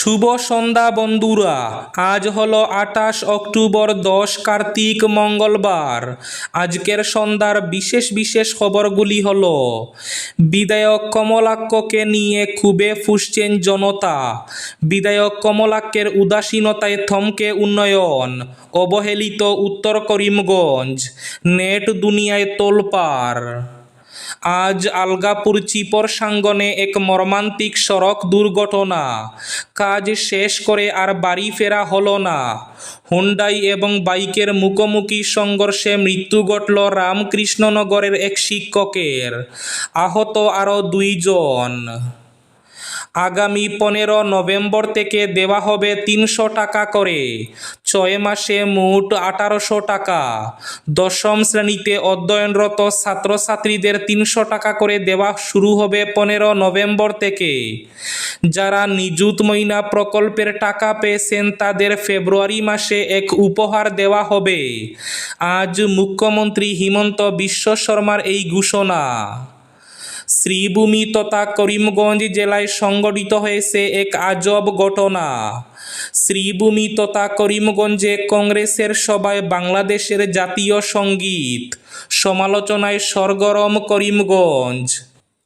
শুভ সন্ধ্যা বন্ধুরা। আজ হলো আঠাশ অক্টোবর দশ, কার্তিক মঙ্গলবার। আজকের সন্ধ্যার বিশেষ বিশেষ খবরগুলি হল, বিধায়ক কমলাক্ষকে নিয়ে খুবই ফুসছেন জনতা। বিধায়ক কমলাক্ষের উদাসীনতায় থমকে উন্নয়ন। অবহেলিত উত্তর করিমগঞ্জ, নেট দুনিয়ায় তোলপাড়। আজ আলগাপুর চিপর সাঙ্গনে এক মর্মান্তিক সড়ক দুর্ঘটনা। কাজ শেষ করে আর বাড়ি ফেরা হলো না। হুন্ডাই এবং বাইকের মুখোমুখি সংঘর্ষে মৃত্যু ঘটল রামকৃষ্ণনগরের এক শিক্ষকের। আহত আরও দুইজন। আগামী পনেরো নভেম্বর থেকে দেওয়া হবে তিনশো টাকা করে। ছয় মাসে মোট আঠারোশো টাকা। দশম শ্রেণীতে অধ্যয়নরত ছাত্রছাত্রীদের তিনশো টাকা করে দেওয়া শুরু হবে পনেরো নভেম্বর থেকে। যারা নিযুত ময়না প্রকল্পের টাকা পেয়েছেন, তাদের ফেব্রুয়ারি মাসে এক উপহার দেওয়া হবে। আজ মুখ্যমন্ত্রী হিমন্ত বিশ্ব শর্মার এই ঘোষণা। শ্রীভূমি তথা করিমগঞ্জ জেলায় সংগঠিত হয়েছে এক আজব ঘটনা। শ্রীভূমি তথা করিমগঞ্জে কংগ্রেসের সভায় বাংলাদেশের জাতীয় সংগীত। সমালোচনায় সরগরম করিমগঞ্জ।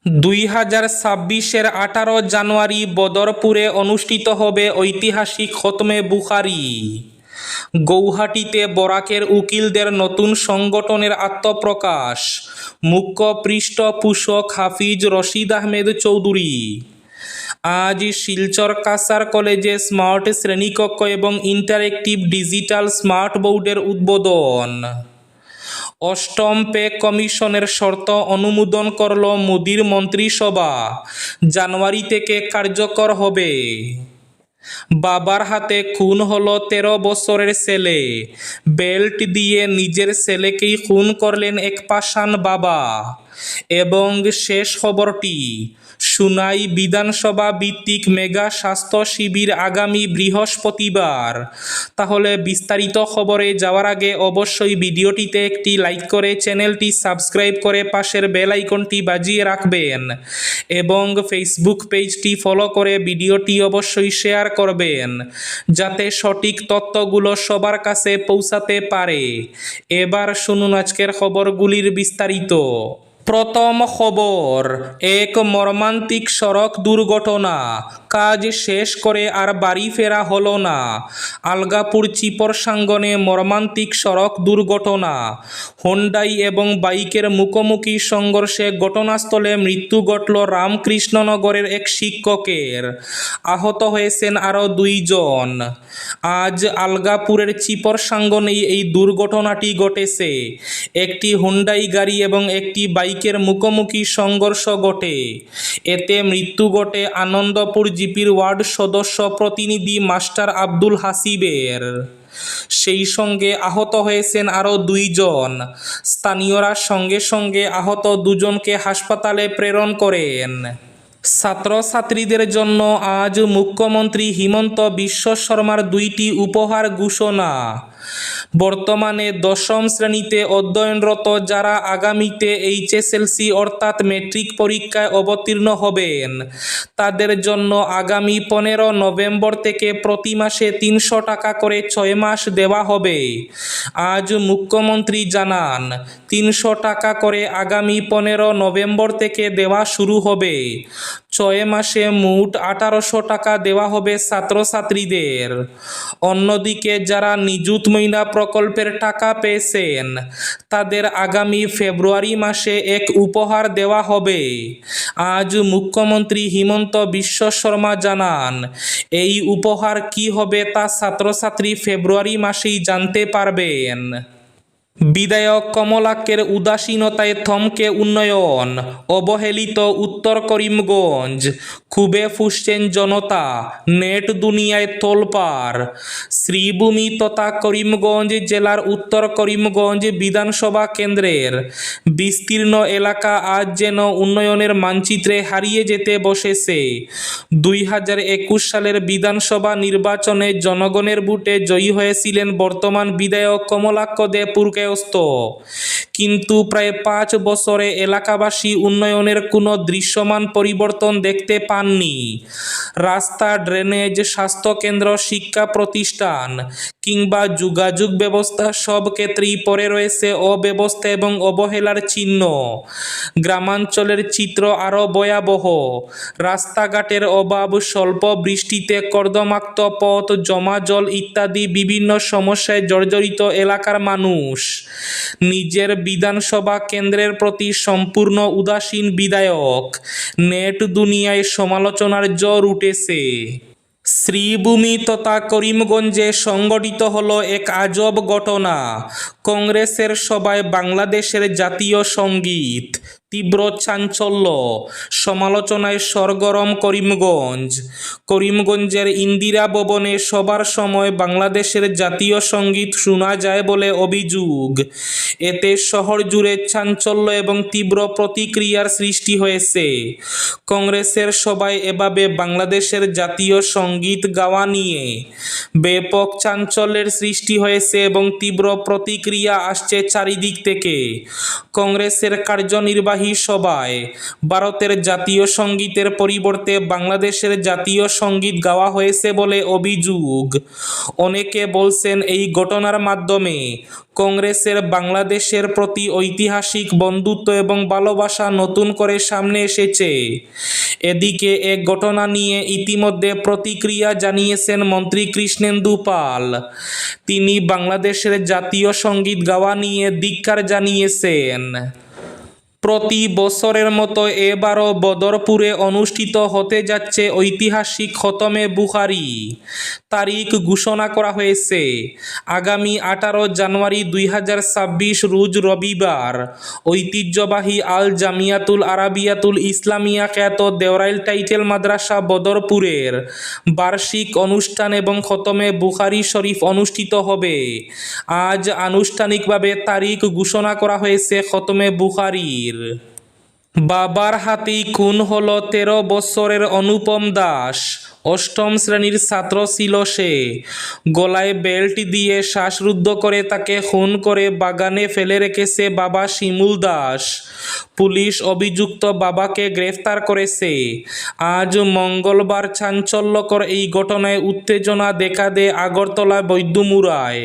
দুই হাজার ছাব্বিশের আঠারো জানুয়ারি বদরপুরে অনুষ্ঠিত হবে ঐতিহাসিক খতমে বুখারি। গৌহাটিতে বরাকের উকিলদের নতুন সংগঠনের আত্মপ্রকাশ। মুখ্য পৃষ্ঠপোষক হাফিজ রশিদ আহমেদ চৌধুরী। আজ শিলচর কাসার কলেজে স্মার্ট শ্রেণীকক্ষ এবং ইন্টারেক্টিভ ডিজিটাল স্মার্ট বোর্ডের উদ্বোধন। অষ্টম পে কমিশনের শর্ত অনুমোদন করল মোদির মন্ত্রিসভা। জানুয়ারি থেকে কার্যকর হবে। বাবার হাতে খুন হলো তেরো বছরের ছেলে। বেল্ট দিয়ে নিজের ছেলেকেই খুন করলেন এক পাষাণ বাবা। এবং শেষ খবরটি সুনাই বিধানসভা ভিত্তিক মেগা স্বাস্থ্য শিবির আগামী বৃহস্পতিবার। তাহলে বিস্তারিত খবরে যাওয়ার আগে অবশ্যই ভিডিওটিতে একটি লাইক করে চ্যানেলটি সাবস্ক্রাইব করে পাশের বেল আইকনটি বাজিয়ে রাখবেন এবং ফেসবুক পেজটি ফলো করে ভিডিওটি অবশ্যই শেয়ার করবেন, যাতে সঠিক তথ্যগুলো সবার কাছে পৌঁছাতে পারে। এবার শুনুন আজকের খবরগুলির বিস্তারিত। প্রথম খবর এক মর্মান্তিক সড়ক দুর্ঘটনা। কাজ শেষ করে আর বাড়ি ফেরা হলো না। আলগাপুর চিপর সাঙ্গনে মর্মান্তিক সড়ক দুর্ঘটনা। হোন্ডাই এবং বাইকের মুখোমুখি সংঘর্ষে ঘটনাস্থলে মৃত্যু ঘটল রামকৃষ্ণনগরের এক শিক্ষকের। আহত হয়েছেন আরও দুইজন। আজ আলগাপুরের চিপর সাঙ্গনেই এই দুর্ঘটনাটি ঘটেছে। একটি হুন্ডাই গাড়ি এবং একটি বাইকের মুখোমুখি সংঘর্ষ ঘটে। এতে মৃত্যু ঘটে আনন্দপুর জিপির ওয়ার্ড সদস্য প্রতিনিধি মাস্টার আব্দুল হাসিবের। সেই সঙ্গে আহত হয়েছেন আরও দুইজন। স্থানীয়রা সঙ্গে সঙ্গে আহত দুজনকে হাসপাতালে প্রেরণ করেন। ছাত্রছাত্রীদের জন্য আজ মুখ্যমন্ত্রী হিমন্ত বিশ্ব শর্মার দুইটি উপহার ঘোষণা। বর্তমানে দশম শ্রেণীতে অধ্যয়নরত যারা আগামীতে এইচএসএলসি অর্থাৎ মেট্রিক পরীক্ষায় অবতীর্ণ হবেন, তাদের জন্য আগামী পনেরো নভেম্বর থেকে প্রতি মাসে তিনশো টাকা করে ছয় মাস দেওয়া হবে। আজ মুখ্যমন্ত্রী জানান, তিনশো টাকা করে আগামী পনেরো নভেম্বর থেকে দেওয়া শুরু হবে। ছয় মাসে মোট আঠারোশো টাকা দেওয়া হবে ছাত্রছাত্রীদের। অন্যদিকে যারা নিযুত ময়না প্রকল্পের টাকা পেয়েছেন, তাদের আগামী ফেব্রুয়ারি মাসে এক উপহার দেওয়া হবে। আজ মুখ্যমন্ত্রী হিমন্ত বিশ্ব শর্মা জানান, এই উপহার কি হবে তা ছাত্রছাত্রী ফেব্রুয়ারি মাসেই জানতে পারবেন। বিধায়ক কমলাক্ষের উদাসীনতায় থমকে উন্নয়ন, অবহেলিত উত্তর করিমগঞ্জ। খুবে ফুসছেন জনতা, নেট দুনিয়ায় তোলপাড়। শ্রীভূমি তথা করিমগঞ্জ জেলার উত্তর করিমগঞ্জ বিধানসভা কেন্দ্রের বিস্তীর্ণ এলাকা আজ যেন উন্নয়নের মানচিত্রে হারিয়ে যেতে বসেছে। দুই হাজার একুশ সালের বিধানসভা নির্বাচনে জনগণের বুটে জয়ী হয়েছিলেন বর্তমান বিধায়ক কমলাক্ষ দে পুরকায়স্ত কিন্তু প্রায় পাঁচ বছরে এলাকাবাসী উন্নয়নের কোনো দৃশ্যমান পরিবর্তন দেখতে পাননি। রাস্তা, ড্রেনেজ, স্বাস্থ্যকেন্দ্র, শিক্ষা প্রতিষ্ঠান কিংবা যোগাযোগ ব্যবস্থা সব ক্ষেত্রেই পরে রয়েছে অব্যবস্থা এবং অবহেলার চিহ্ন। গ্রামাঞ্চলের চিত্র আরও ভয়াবহ। রাস্তাঘাটের অভাব, স্বল্প বৃষ্টিতে কর্দমাক্ত পথ, জমা জল ইত্যাদি বিভিন্ন সমস্যায় জর্জরিত এলাকার মানুষ। নিজের বিধানসভা কেন্দ্রের প্রতি সম্পূর্ণ উদাসীন বিধায়ক নেট দুনিয়ায় সমালোচনার জ্বর উঠেছে। শ্রীভূমি তথা করিমগঞ্জে সংগঠিত হল এক আজব ঘটনা। কংগ্রেসের সভায় বাংলাদেশের জাতীয় সংগীত তীব্র চাঞ্চল্য। সমালোচনায় সরগরম করিমগঞ্জ। করিমগঞ্জের ইন্দিরা ভবনে সবার সময় বাংলাদেশের জাতীয় সংগীত শোনা যায় বলে অভিযোগ। এতে শহর জুড়ে চাঞ্চল্য এবং তীব্র প্রতিক্রিয়ার সৃষ্টি হয়েছে। কংগ্রেসের সবাই এভাবে বাংলাদেশের জাতীয় সংগীত গাওয়া নিয়ে ব্যাপক চাঞ্চল্যের সৃষ্টি হয়েছে এবং তীব্র প্রতিক্রিয়া আসছে চারিদিক থেকে। কংগ্রেসের কার্যনির্বাহী সভায় ভারতের জাতীয় সঙ্গীতের পরিবর্তে বাংলাদেশের জাতীয় সংগীত গাওয়া হয়েছে বলে অভিযোগ। অনেকে বলছেন এই ঘটনার মাধ্যমে কংগ্রেসের বাংলাদেশের প্রতি ঐতিহাসিক বন্ধুত্ব এবং ভালোবাসা নতুন করে সামনে এসেছে। এদিকে এক ঘটনা নিয়ে ইতিমধ্যে প্রতিক্রিয়া জানিয়েছেন মন্ত্রী কৃষ্ণেন্দু পাল। তিনি বাংলাদেশের জাতীয় সংগীত গাওয়া নিয়ে ধিক্কার জানিয়েছেন। প্রতি বছরের মতো এবারও বদরপুরে অনুষ্ঠিত হতে যাচ্ছে ঐতিহাসিক খতমে বুখারি। তারিখ ঘোষণা করা হয়েছে। আগামী আঠারো জানুয়ারি দুই রোজ রবিবার ঐতিহ্যবাহী আল জামিয়াতুল আরাবিয়াতুল ইসলামিয়া খ্যাত দেওরাইল টাইটেল মাদ্রাসা বদরপুরের বার্ষিক অনুষ্ঠান এবং খতমে বুখারি শরীফ অনুষ্ঠিত হবে। আজ আনুষ্ঠানিকভাবে তারিখ ঘোষণা করা হয়েছে খতমে বুখারির। বাবার হাতেই খুন হলো তেরো বছরের অনুপম দাস। অষ্টম শ্রেণির ছাত্র ছিল সে। গলায় বেল্ট দিয়ে শ্বাসরুদ্ধ করে তাকে খুন করে বাগানে ফেলে রেখেছে বাবা শিমুল দাস। পুলিশ অভিযুক্ত বাবাকে গ্রেফতার করেছে। আজ মঙ্গলবার চাঞ্চল্যকর এই ঘটনায় উত্তেজনা দেখা দেয় আগরতলা বৈদ্যমুরায়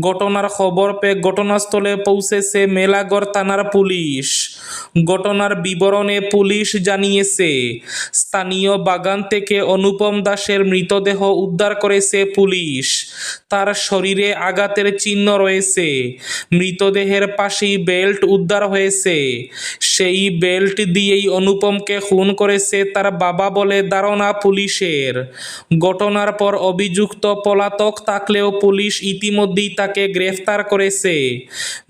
ঘটনার খবর পেয়ে ঘটনাস্থলে পৌঁছেছে মেলাগড় থানার পুলিশ। ঘটনার বিবরণে পুলিশ জানিয়েছে, স্থানীয় বাগান থেকে অনুপম দাসের মৃতদেহ উদ্ধার করেছে পুলিশ। তার শরীরে আঘাতের চিহ্ন রয়েছে। মৃতদেহের পাশেই বেল্ট উদ্ধার হয়েছে। সেই বেল্ট দিয়েই অনুপমকে খুন করেছে তার বাবা বলে ধারণা পুলিশের। ঘটনার পর অভিযুক্ত পলাতক থাকলেও পুলিশ ইতিমধ্যেই তাকে গ্রেফতার করেছে।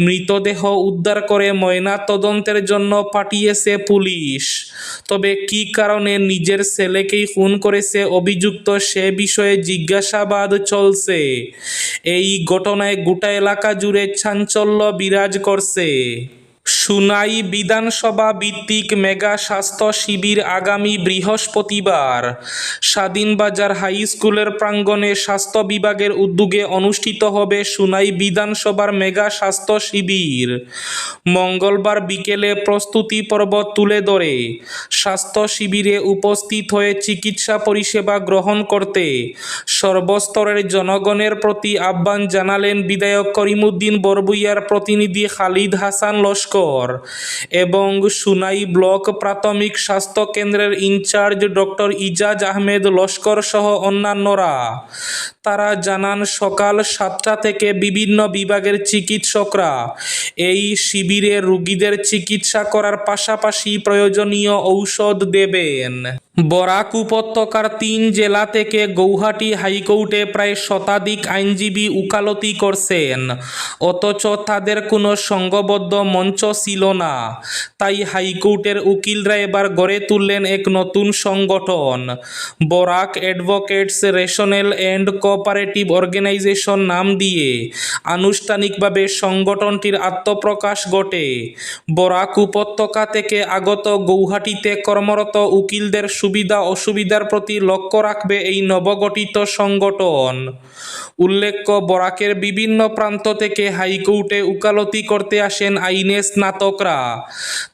মৃতদেহ উদ্ধার করে ময়না তদন্তের জন্য পাঠিয়েছে পুলিশ। তবে কী কারণে নিজের ছেলেকেই খুন করেছে অভিযুক্ত সে বিষয়ে জিজ্ঞাসাবাদ চলছে। এই ঘটনায় গোটা এলাকা জুড়ে চাঞ্চল্য বিরাজ করছে। সুনাই বিধানসভা ভিত্তিক মেগা স্বাস্থ্য শিবির আগামী বৃহস্পতিবার। স্বাধীনবাজার হাই স্কুলের প্রাঙ্গণে স্বাস্থ্য বিভাগের উদ্যোগে অনুষ্ঠিত হবে সুনাই বিধানসভার মেগা স্বাস্থ্য শিবির। মঙ্গলবার বিকেলে প্রস্তুতি পর্ব তুলে ধরে। স্বাস্থ্য শিবিরে উপস্থিত হয়ে চিকিৎসা পরিষেবা গ্রহণ করতে সর্বস্তরের জনগণের প্রতি আহ্বান জানালেন বিধায়ক করিমুদ্দিন বরবুইয়ার প্রতিনিধি খালিদ হাসান লস্কর। এবং সুনাই ব্লক প্রাথমিক স্বাস্থ্য কেন্দ্রের ইনচার্জ ডক্টর ইজাজ আহমেদ লস্কর সহ অন্যান্যরা। তারা জানান, সকাল সাতটা থেকে বিভিন্ন বিভাগের চিকিৎসকরা এই শিবিরে রুগীদের চিকিৎসা করার পাশাপাশি প্রয়োজনীয় ঔষধ দেবেন। বরাক উপত্যকার তিন জেলা থেকে গৌহাটি হাইকোর্টে প্রায় শতাধিক আইনজীবী উকালতি করছেন। অথচ তাদের কোনো সংঘবদ্ধ মঞ্চ ছিল না। তাই হাইকোর্টের উকিলরা এবার গড়ে তুললেন এক নতুন সংগঠন। Barak advocates rational and cooperative organisation নাম দিয়ে আনুষ্ঠানিকভাবে সংগঠনটির আত্মপ্রকাশ ঘটে। বরাক উপত্যকা থেকে আগত গৌহাটিতে কর্মরত উকিলদের সুবিধা অসুবিধার প্রতি লক্ষ্য রাখবে এই নবগঠিত সংগঠন। উল্লেখ্য, বরাকের বিভিন্ন প্রান্ত থেকে হাইকোর্টে উকালতি করতে আসেন আইনে স্নাতকরা।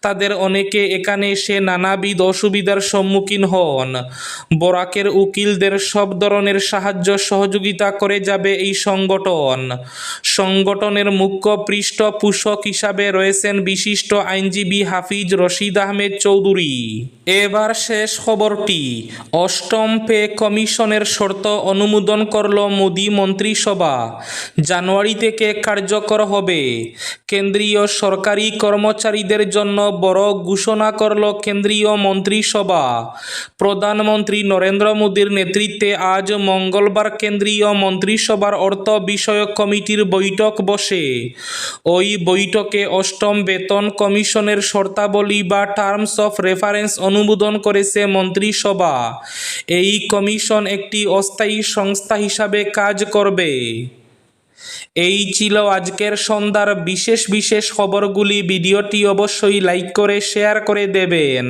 তাদের অনেকে এখানে এসে নানাবিধ অসুবিধার সম্মুখীন হন। বরাকের উকিলদের সব ধরনের সাহায্য সহযোগিতা করে যাবে এই সংগঠন। সংগঠনের মুখ্য পৃষ্ঠপোষক হিসাবে রয়েছেন বিশিষ্ট আইনজীবী হাফিজ রশিদ আহমেদ চৌধুরী। এবার শেষ খবরটি অষ্টম পে কমিশনের শর্ত অনুমোদন করল মোদী মন্ত্রিসভা। জানুয়ারি থেকে কার্যকর হবে। কেন্দ্রীয় সরকারি কর্মচারীদের জন্য বড় ঘোষণা করল কেন্দ্রীয় মন্ত্রিসভা। প্রধানমন্ত্রী নরেন্দ্র মোদীর নেতৃত্বে আজ মঙ্গলবার কেন্দ্রীয় মন্ত্রিসভার অর্থ বিষয়ক কমিটির বৈঠক বসে। ওই বৈঠকে অষ্টম বেতন কমিশনের শর্তাবলী বা টার্মস অফ রেফারেন্স অনুমোদন করেছে মন্ত্রিসভা এই কমিশন একটি অস্থায়ী সংস্থা হিসাবে কাজ করবে। এই ছিল আজকের সন্ধ্যার বিশেষ বিশেষ খবরগুলি। ভিডিওটি অবশ্যই লাইক করে, শেয়ার করে দেবেন।